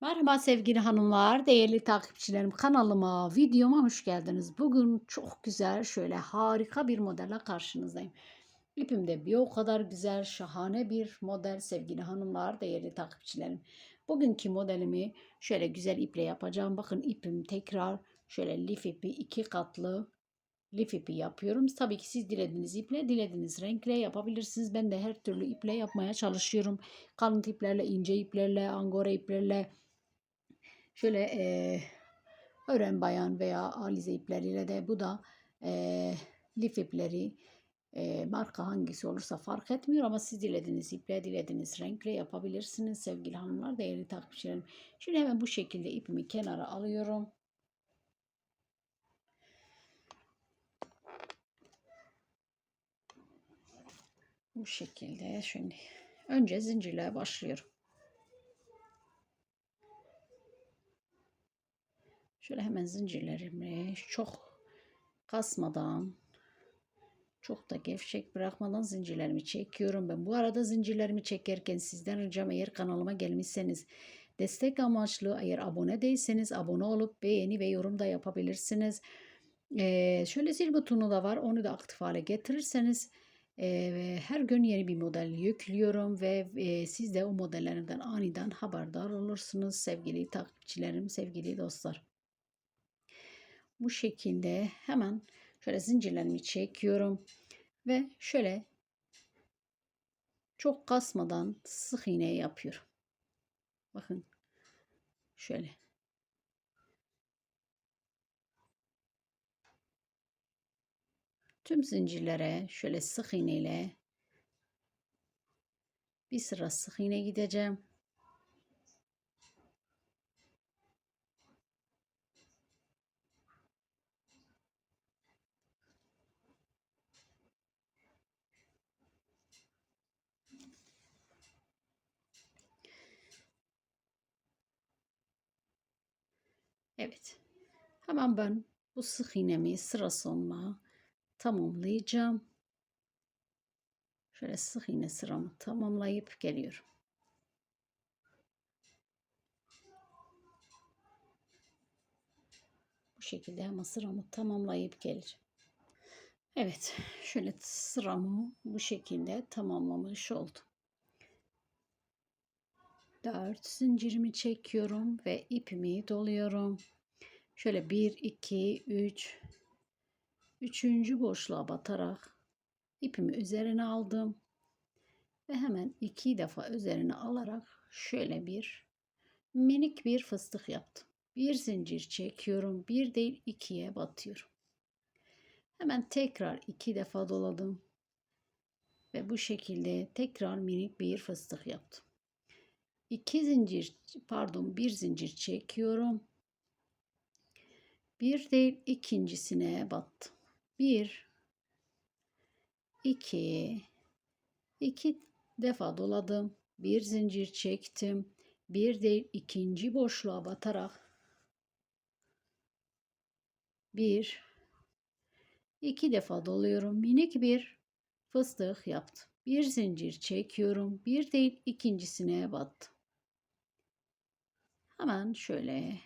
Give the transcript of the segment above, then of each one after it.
Merhaba sevgili hanımlar, değerli takipçilerim kanalıma, videoma hoş geldiniz. Bugün çok güzel, şöyle harika bir modelle karşınızdayım. İpim de bir o kadar güzel, şahane bir model sevgili hanımlar, değerli takipçilerim. Bugünkü modelimi şöyle güzel iple yapacağım. Bakın ipim tekrar şöyle lif ipi iki katlı lif ipi yapıyorum. Tabii ki siz dilediğiniz iple, dilediğiniz renkle yapabilirsiniz. Ben de her türlü iple yapmaya çalışıyorum. Kalın iplerle, ince iplerle, angora iplerle, Şöyle eee ören bayan veya alize ipleriyle de bu da eee lif ipleri eee, marka hangisi olursa fark etmiyor ama siz dilediğiniz iple dilediğiniz renkle yapabilirsiniz sevgili hanımlar değerli takipçilerim. Şimdi hemen bu şekilde ipimi kenara alıyorum. Bu şekilde şimdi önce zincirle başlıyorum. Şöyle hemen zincirlerimi çok kasmadan çok da gevşek bırakmadan zincirlerimi çekiyorum. Ben bu arada zincirlerimi çekerken sizden ricam eğer kanalıma gelmişseniz destek amaçlı eğer abone değilseniz abone olup beğeni ve yorum da yapabilirsiniz. Ee, şöyle zil butonu da var onu da aktif hale getirirseniz e, her gün yeni bir model yüklüyorum ve e, siz de o modellerimden aniden haberdar olursunuz sevgili takipçilerim, sevgili dostlar. Bu şekilde hemen şöyle zincirlerimi çekiyorum ve şöyle çok kasmadan sık iğne yapıyorum. Bakın şöyle. Tüm zincirlere şöyle sık iğne ile bir sıra sık iğne gideceğim. Evet. Hemen ben bu sık iğnemi sıra sonuna tamamlayacağım. Şöyle sık iğne sıramı tamamlayıp geliyorum. Bu şekilde hemen sıramı tamamlayıp geleceğim. Evet, şöyle sıramı bu şekilde tamamlamış oldum. 4 zincirimi çekiyorum ve ipimi doluyorum. Şöyle 1 2 3 üçüncü boşluğa batarak ipimi üzerine aldım ve hemen iki defa üzerine alarak şöyle bir minik bir fıstık yaptım. Bir zincir çekiyorum. Bir değil ikiye batıyorum. Hemen tekrar iki defa doladım. Ve bu şekilde tekrar minik bir fıstık yaptım. 2 zincir pardon bir zincir çekiyorum. Bir değil ikincisine battım. Bir, iki, iki defa doladım. Bir zincir çektim. Bir değil ikinci boşluğa batarak bir, iki defa doluyorum. Minik bir fıstık yaptım. Bir zincir çekiyorum. Bir değil ikincisine battım. Hemen şöyle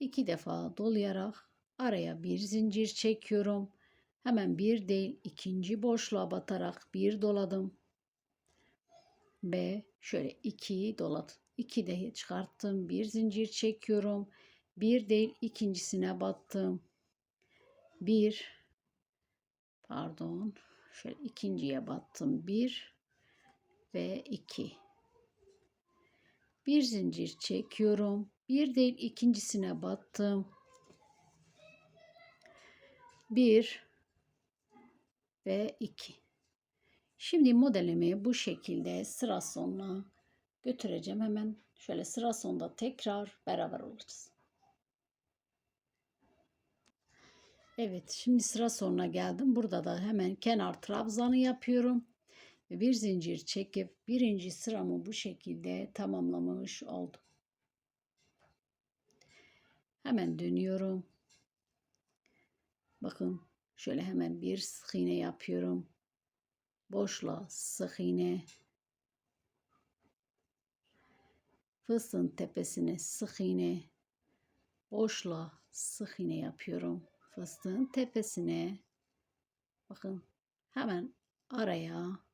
iki defa dolayarak araya bir zincir çekiyorum. Hemen bir değil ikinci boşluğa batarak bir doladım. Ve şöyle ikiyi doladım. İki de çıkarttım. Bir zincir çekiyorum. Bir değil ikincisine battım. Bir pardon şöyle ikinciye battım. Bir ve iki. Bir zincir çekiyorum. Bir değil ikincisine battım. Bir ve iki. Şimdi modelimi bu şekilde sıra sonuna götüreceğim. Hemen şöyle sıra sonunda tekrar beraber olacağız. Evet şimdi sıra sonuna geldim. Burada da hemen kenar trabzanı yapıyorum bir zincir çekip birinci sıramı bu şekilde tamamlamış oldum. Hemen dönüyorum. Bakın şöyle hemen bir sık iğne yapıyorum. Boşla sık iğne. Fıstığın tepesine sık iğne. Boşla sık iğne yapıyorum. Fıstığın tepesine. Bakın hemen araya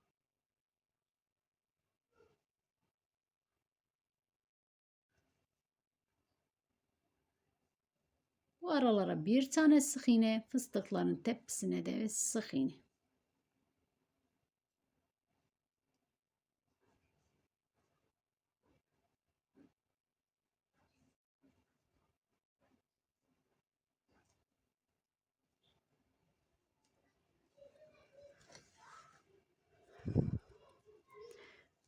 Bu aralara bir tane sık iğne, fıstıkların tepesine de sık iğne.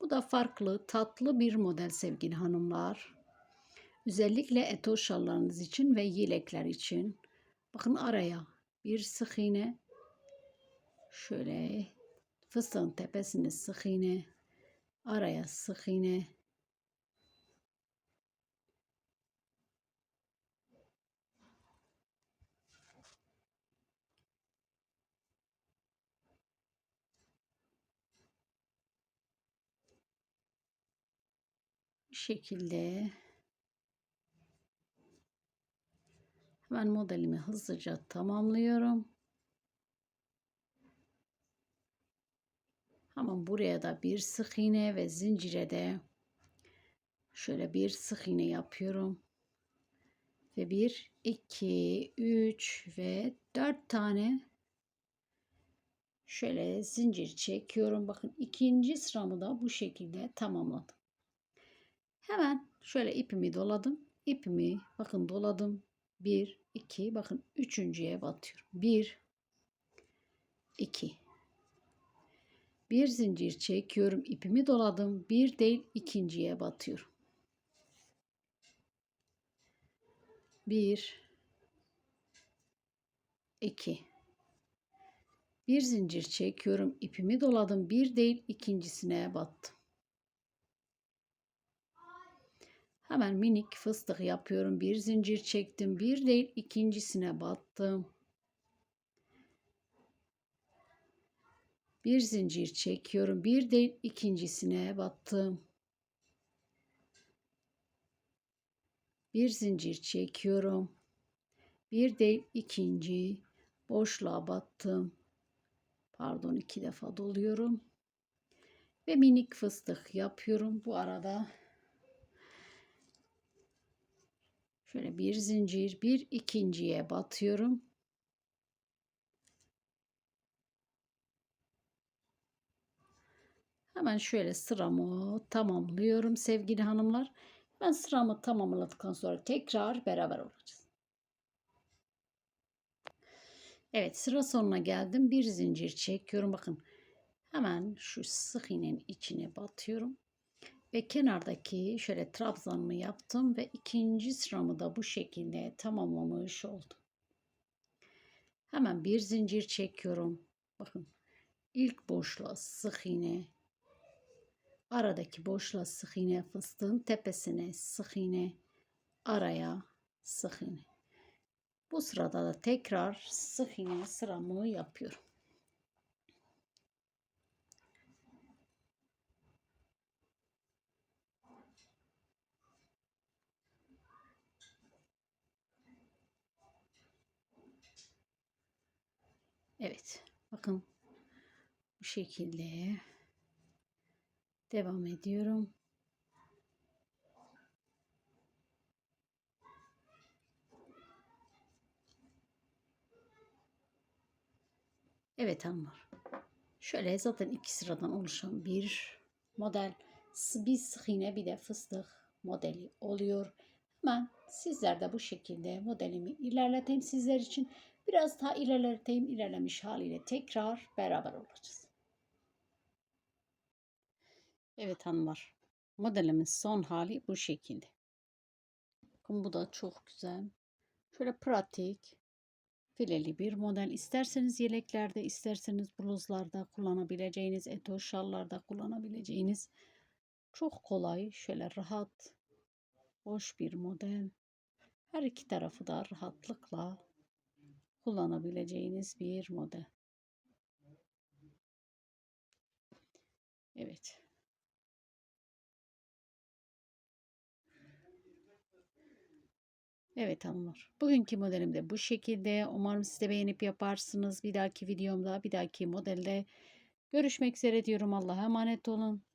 Bu da farklı, tatlı bir model sevgili hanımlar. Özellikle eto şallarınız için ve yelekler için. Bakın araya bir sık iğne. Şöyle fıstığın tepesine sık iğne. Araya sık iğne. Şekilde Hemen modelimi hızlıca tamamlıyorum. Hemen buraya da bir sık iğne ve zincire de şöyle bir sık iğne yapıyorum. Ve bir, iki, üç ve dört tane şöyle zincir çekiyorum. Bakın ikinci sıramı da bu şekilde tamamladım. Hemen şöyle ipimi doladım. İpimi bakın doladım. 1, 2, bakın üçüncüye batıyorum. 1, 2. Bir zincir çekiyorum. ipimi doladım. Bir değil ikinciye batıyorum. 1, 2. Bir zincir çekiyorum. ipimi doladım. Bir değil ikincisine battım. Hemen minik fıstık yapıyorum. Bir zincir çektim. Bir değil ikincisine battım. Bir zincir çekiyorum. Bir değil ikincisine battım. Bir zincir çekiyorum. Bir değil ikinci boşluğa battım. Pardon iki defa doluyorum. Ve minik fıstık yapıyorum. Bu arada Şöyle bir zincir, bir ikinciye batıyorum. Hemen şöyle sıramı tamamlıyorum sevgili hanımlar. Ben sıramı tamamladıktan sonra tekrar beraber olacağız. Evet sıra sonuna geldim. Bir zincir çekiyorum. Bakın hemen şu sık iğnenin içine batıyorum. Ve kenardaki şöyle trabzanımı yaptım ve ikinci sıramı da bu şekilde tamamlamış oldum. Hemen bir zincir çekiyorum. Bakın ilk boşluğa sık iğne. Aradaki boşluğa sık iğne fıstığın tepesine sık iğne. Araya sık iğne. Bu sırada da tekrar sık iğne sıramı yapıyorum. Evet. Bakın bu şekilde devam ediyorum. Evet hanımlar. Şöyle zaten iki sıradan oluşan bir model. Bir sık iğne bir de fıstık modeli oluyor. Hemen sizler de bu şekilde modelimi ilerleteyim sizler için. Biraz daha ilerleteyim. ilerlemiş haliyle tekrar beraber olacağız. Evet hanımlar. Modelimiz son hali bu şekilde. Bakın bu da çok güzel. Şöyle pratik fileli bir model. İsterseniz yeleklerde, isterseniz bluzlarda kullanabileceğiniz, eto şallarda kullanabileceğiniz çok kolay, şöyle rahat, hoş bir model. Her iki tarafı da rahatlıkla kullanabileceğiniz bir model. Evet. Evet hanımlar. Bugünkü modelim de bu şekilde. Umarım siz de beğenip yaparsınız. Bir dahaki videomda, bir dahaki modelde görüşmek üzere diyorum. Allah'a emanet olun.